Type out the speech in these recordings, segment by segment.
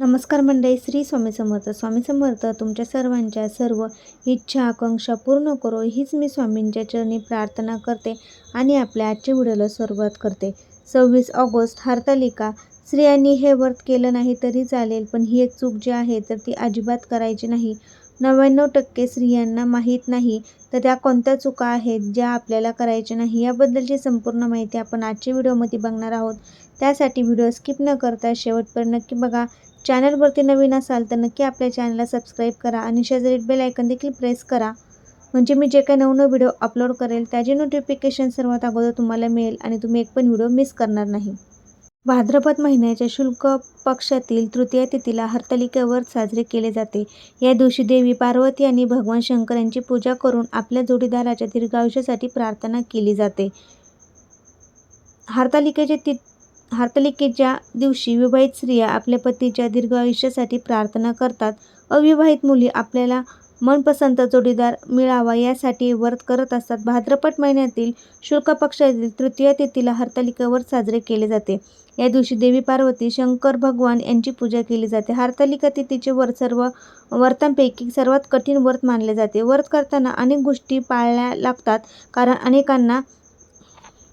नमस्कार मंडळी श्री स्वामी समर्थ. स्वामी समर्थ तुमच्या सर्वांच्या सर्व इच्छा आकांक्षा पूर्ण करो. हीच मी स्वामींच्या चरणी प्रार्थना करते आणि आपल्या आजच्या व्हिडिओला सुरुवात करते. सव्वीस ऑगस्ट हरतालिका. स्त्रियांनी हे व्रत केलं नाही तरी चालेल पण ही एक चूक जी आहे तर ती अजिबात करायची नाही. नव्याण्णव टक्के स्त्रियांना माहीत नाही तर त्या कोणत्या चुका आहेत ज्या आपल्याला करायच्या नाही याबद्दलची संपूर्ण माहिती आपण आजच्या व्हिडिओमध्ये बघणार आहोत. त्यासाठी व्हिडिओ स्किप न करता शेवटपर्यंत नक्की बघा. चॅनलवरती नवीन असाल तर नक्की आपल्या चॅनलला सबस्क्राईब करा आणि शेजारी बेल आयकन देखील प्रेस करा. म्हणजे मी जे काही नवनव व्हिडिओ अपलोड करेल त्याचे नोटिफिकेशन सर्वात अगोदर तुम्हाला मिळेल आणि तुम्ही एक पण व्हिडिओ मिस करणार नाही. भाद्रपद महिन्याच्या शुल्क पक्षातील तृतीय तिथीला हरतालिकेवर साजरे केले जाते. या दिवशी देवी पार्वती आणि भगवान शंकर यांची पूजा करून आपल्या जोडीदाराच्या दीर्घायुष्यासाठी प्रार्थना केली जाते. हरतालिकेचे ति हरतालिकेच्या दिवशी विवाहित स्त्रिया आपल्या पतीच्या दीर्घ आयुष्यासाठी प्रार्थना करतात. अविवाहित मुली आपल्याला मनपसंत जोडीदार मिळावा यासाठी व्रत करत असतात. भाद्रपद महिन्यातील शुल्क पक्षातील तृतीय तिथीला हरतालिका व्रत साजरे केले जाते. या दिवशी देवी पार्वती शंकर भगवान यांची पूजा केली जाते. हरतालिका तिथीचे व्रत सर्व व्रतांपैकी सर्वात कठीण व्रत मानले जाते. व्रत करताना अनेक गोष्टी पाळल्या लागतात कारण अनेकांना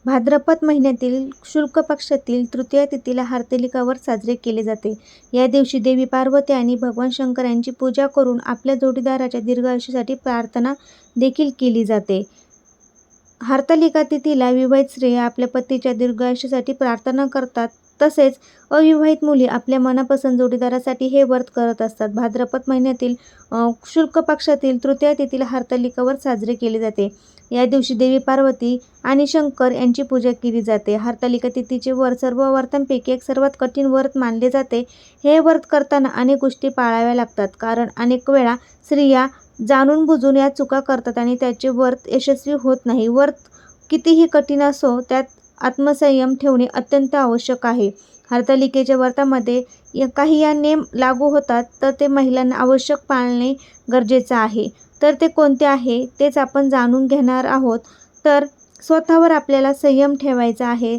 भाद्रपद महिन्यातील शुल्क पक्षातील तृतीय तिथीला हरतालिका साजरे केले जाते. या दिवशी देवी पार्वती आणि भगवान शंकर यांची पूजा करून आपल्या जोडीदाराच्या दीर्घायुष्यासाठी प्रार्थना देखील केली जाते. हरतालिका तिथीला विवाहित स्त्रिया आपल्या पतीच्या दीर्घायुष्यासाठी प्रार्थना करतात. तसेच अविवाहित मुली आपल्या मनापसंत जोडीदारासाठी हे व्रत करत असतात. भाद्रपद महिन्यातील शुल्क पक्षातील तृतीय तेथील हरतालिका व्रत साजरे केले जाते. या दिवशी देवी पार्वती आणि शंकर यांची पूजा केली जाते. हरतालिका तिथीचे व्रत सर्व व्रतांपैकी एक सर्वात कठीण व्रत मानले जाते. हे व्रत करताना अनेक गोष्टी पाळाव्या लागतात. कारण अनेक वेळा स्त्रिया जाणून बुजून या चुका करतात आणि त्याचे व्रत यशस्वी होत नाही. व्रत कितीही कठीण असो त्यात आत्मसंयम ठेवणे अत्यंत आवश्यक आहे. हरतालिकेच्या व्रतामध्ये काही या नेम लागू होतात तर ते महिलांना आवश्यक पाळणे गरजेचं आहे. तर ते कोणते आहे तेच आपण जाणून घेणार आहोत. तर स्वतःवर आपल्याला संयम ठेवायचा आहे.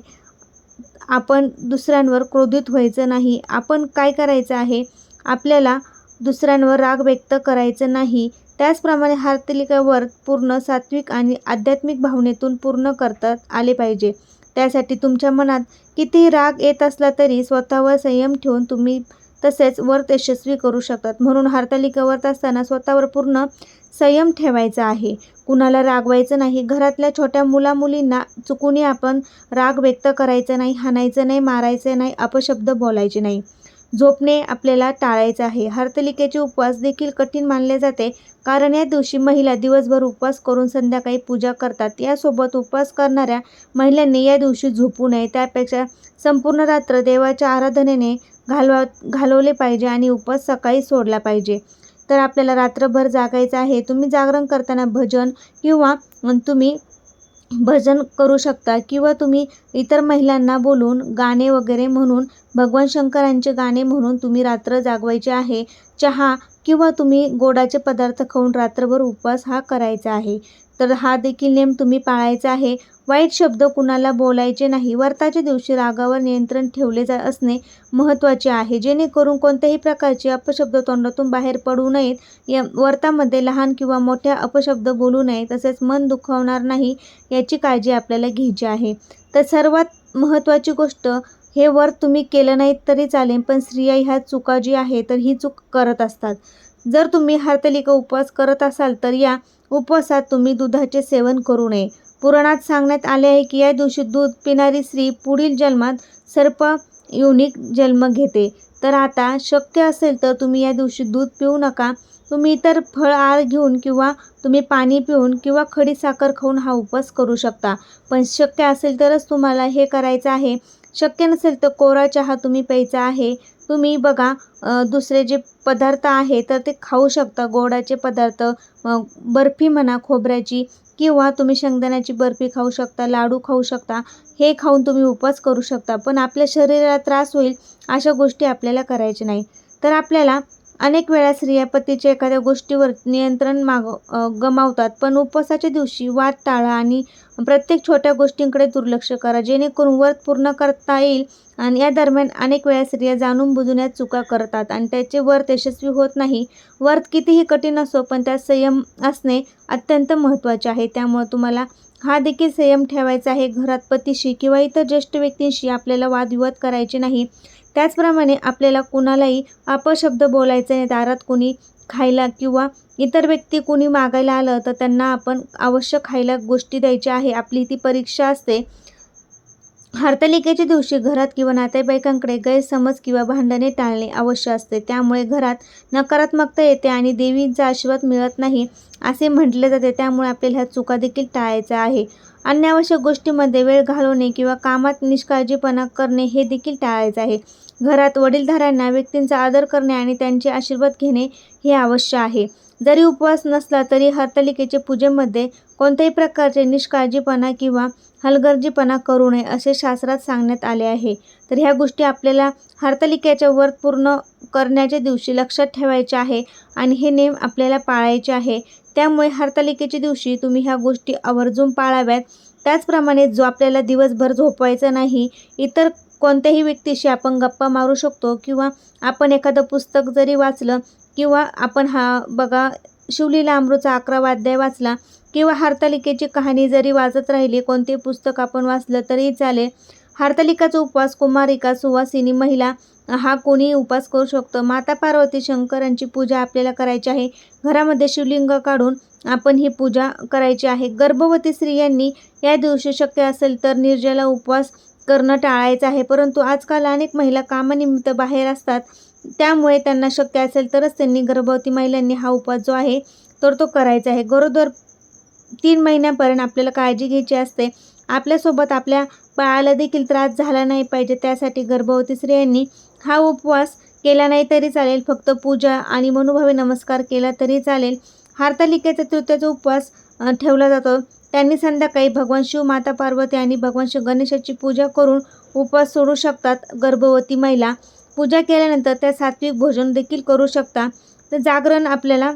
आपण दुसऱ्यांवर क्रोधित व्हायचं नाही. आपण काय करायचं आहे आपल्याला दुसऱ्यांवर राग व्यक्त करायचं नाही. त्याचप्रमाणे हरतालिका व्रत पूर्ण सात्विक आणि आध्यात्मिक भावनेतून पूर्ण करतात आले पाहिजे. त्यासाठी तुमच्या मनात कितीही राग येत असला तरी स्वतःवर संयम ठेवून तुम्ही तसेच व्रत यशस्वी करू शकतात. म्हणून हरतालिका व्रत असताना स्वतःवर पूर्ण संयम ठेवायचा आहे. कुणाला रागवायचं नाही. घरातल्या छोट्या मुलामुलींना चुकूनही आपण राग व्यक्त करायचा नाही हाणायचं नाही मारायचं नाही अपशब्द बोलायचे नाही. झोपणे आपल्याला टाळायचं आहे. हरतलिकेचे उपवास देखील कठीण मानले जाते. कारण या दिवशी महिला दिवसभर उपवास करून संध्याकाळी पूजा करतात. यासोबत उपवास करणाऱ्या महिलांनी या दिवशी झोपू नये. त्यापेक्षा संपूर्ण रात्र देवाच्या आराधनेने घालवा घालवले पाहिजे आणि उपवास सकाळी सोडला पाहिजे. तर आपल्याला रात्रभर जागायचं आहे. तुम्ही जागरण करताना भजन किंवा तुम्ही भजन करू शकता किंवा तुम्ही इतर महिलांना बोलून गाणे वगैरे म्हणून भगवान शंकरांचे गाणे म्हणून तुम्ही रात्र जागवायचे आहे. चहा किंवा तुम्ही गोडाचे पदार्थ खाऊन रात्रभर उपवास हा करायचा आहे. तर हा देखील नेम तुम्ही पाळायचा आहे. वाईट शब्द कुणाला बोलायचे नाही. व्रताच्या दिवशी रागावर नियंत्रण ठेवले जा असणे महत्त्वाचे आहे. जेणेकरून कोणत्याही प्रकारचे अपशब्द तोंडातून बाहेर पडू नयेत. या व्रतामध्ये लहान किंवा मोठ्या अपशब्द बोलू नये तसेच मन दुखावणार नाही याची काळजी आपल्याला घ्यायची आहे. तर सर्वात महत्त्वाची गोष्ट हे व्रत तुम्ही केलं नाहीत तरी चालेल पण स्त्रिया ह्या चुका जी आहे तर ही चूक करत असतात. जर तुम्ही हरतलिका उपवास करत असाल तर या उपवासात तुम्ही दुधाचे सेवन करू नये. पुराणात सांगण्यात आले आहे की या दिवशी दूध पिणारी स्त्री पुढील जन्मात सर्प युनिक जन्म घेते. तर आता शक्य असेल तर तुम्ही या दिवशी दूध पिऊ नका. तुम्ही इतर फळ आळ घेऊन किंवा तुम्ही पाणी पिऊन किंवा खडी साखर खाऊन हा उपवास करू शकता. पण शक्य असेल तरच तुम्हाला हे करायचं आहे. शक्य नसेल तर कोरा चहा तुम्ही प्यायचा आहे. तुम्ही बघा दुसरे जे पदार्थ आहे तर ते खाऊ शकता. गोडाचे पदार्थ बर्फी म्हणा खोबऱ्याची किंवा तुम्ही शेंगदाण्याची बर्फी खाऊ शकता लाडू खाऊ शकता. हे खाऊन तुम्ही उपवास करू शकता. पण आपल्या शरीराला त्रास होईल अशा गोष्टी आपल्याला करायच्या नाही. तर आपल्याला अनेक वेळा स्त्रिया पतीच्या एखाद्या गोष्टीवर नियंत्रण माग गमावतात पण उपवासाच्या दिवशी वाद टाळा आणि प्रत्येक छोट्या गोष्टींकडे दुर्लक्ष करा. जेणेकरून व्रत पूर्ण करता येईल आणि या दरम्यान अनेक वेळा स्त्रिया जाणून बुजून या चुका करतात आणि त्याचे व्रत यशस्वी होत नाही. व्रत कितीही कठीण असो पण त्यात संयम असणे अत्यंत महत्त्वाचे आहे. त्यामुळे तुम्हाला हा देखील संयम ठेवायचा आहे. घरात पतीशी किंवा इतर ज्येष्ठ व्यक्तींशी आपल्याला वादविवाद करायचे नाही. त्याचप्रमाणे आपल्याला कुणालाही अपशब्द बोलायचे नाही दारात कुणी खायला किंवा इतर व्यक्ती कुणी मागायला आलं तर त्यांना आपण अवश्य खायला गोष्टी द्यायच्या आहे. आपली ती परीक्षा असते. हरतालिकेच्या दिवशी घरात किंवा नातेवाईकांकडे गैरसमज किंवा भांडणे टाळणे आवश्यक असते. त्यामुळे घरात नकारात्मकता येते आणि देवींचा आशीर्वाद मिळत नाही असे म्हटले जाते. त्यामुळे आपल्याला ह्या चुका देखील टाळायचा आहे. अनावश्यक गोष्टीमध्ये वेळ घालवणे किंवा कामात निष्काळजीपणा करणे हे देखील टाळायचे आहे. घरात वडीलधाऱ्यांना व्यक्तींचा आदर करणे आणि त्यांचे आशीर्वाद घेणे हे आवश्यक आहे. जरी उपवास नसला तरी हरतालिकेचे पूजेमध्ये कोणत्याही प्रकारचे निष्काळजीपणा किंवा हलगर्जीपणा करू नये असे शास्त्रात सांगण्यात आले आहे. तर ह्या गोष्टी आपल्याला हरतालिकेच्या व्रत पूर्ण करण्याच्या दिवशी लक्षात ठेवायचे आहे आणि हे नेम आपल्याला पाळायचे आहे. त्यामुळे हरतालिकेच्या दिवशी तुम्ही ह्या गोष्टी आवर्जून पाळाव्यात. त्याचप्रमाणे जो आपल्याला दिवसभर झोपवायचा नाही इतर कोणत्याही व्यक्तीशी आपण गप्पा मारू शकतो किंवा आपण एखादं पुस्तक जरी वाचलं किंवा आपण हा बघा शिवलीला अमृतचा अकरावा अध्याय वाचला किंवा हरतालिकेची कहाणी जरी वाचत राहिली कोणते पुस्तक आपण वाचलं तरी चालेल. हरतालिकाचा उपवास कुमारिका सुवासिनी महिला हा कोणी उपवास करू शकतो. माता पार्वती शंकरांची पूजा आपल्याला करायची आहे. घरामध्ये शिवलिंग काढून आपण ही पूजा करायची आहे. गर्भवती स्त्रियांनी या दिवशी शक्य असेल तर निर्जला उपवास करणं टाळायचं आहे. परंतु आजकाल अनेक महिला कामानिमित्त बाहेर असतात. त्यामुळे त्यांना शक्य असेल तरच त्यांनी गर्भवती महिलांनी हा उपवास जो आहे तर तो करायचा आहे. गरोदर तीन महिन्यापर्यंत आपल्याला काळजी घ्यायची असते. आपल्यासोबत आपल्या बाळाला देखील त्रास झाला नाही पाहिजे. त्यासाठी गर्भवती स्त्रियांनी हा उपवास केला नाही तरी चालेल. फक्त पूजा आणि मनोभावे नमस्कार केला तरी चालेल. हार्तालिकेचा तृतीयाचा उपवास ठेवला जातो. त्यांनी संध्याकाळी भगवान शिव माता पार्वती आणि भगवान शिव गणेशाची पूजा करून उपवास सोडू शकतात. गर्भवती महिला पूजा केल्यानंतर त्या सात्विक भोजन देखील करू शकता. तर जागरण आपल्याला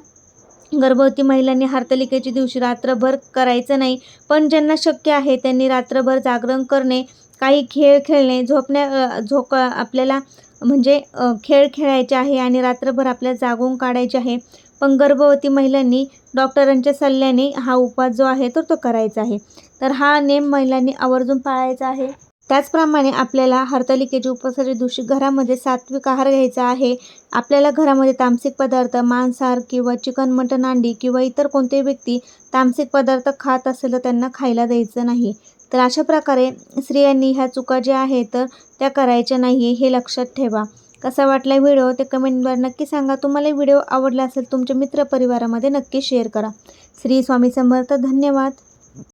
गर्भवती महिलांनी हरतालिकेच्या दिवशी रात्रभर करायचं नाही पण ज्यांना शक्य आहे त्यांनी रात्रभर जागरण करणे काही खेळ खेळणे झोपण्या झोक आपल्याला म्हणजे खेळ खेळायचे आहे आणि रात्रभर आपल्याला जागून काढायचे आहे. पण गर्भवती महिलांनी डॉक्टरांच्या सल्ल्याने हा उपवास जो आहे तर तो करायचा आहे. तर हा नेम महिलांनी आवर्जून पाळायचा आहे. त्याचप्रमाणे आपल्याला हरतालिकेच्या उपवासाच्या दिवशी घरामध्ये सात्विक आहार घ्यायचा आहे. आपल्याला घरामध्ये तामसिक पदार्थ मांसाहार किंवा चिकन मटन अंडी किंवा इतर कोणतेही व्यक्ती तामसिक पदार्थ खात असेल तर त्यांना खायला द्यायचं नाही. तर अशा प्रकारे स्त्रियांनी ह्या चुका ज्या आहेत तर त्या करायच्या नाही हे लक्षात ठेवा. कसा वाटला व्हिडिओ ते कमेंटवर नक्की सांगा. तुम्हाला व्हिडिओ आवडला असेल तुमच्या मित्रपरिवारामध्ये नक्की शेअर करा. श्री स्वामी समर्थ धन्यवाद.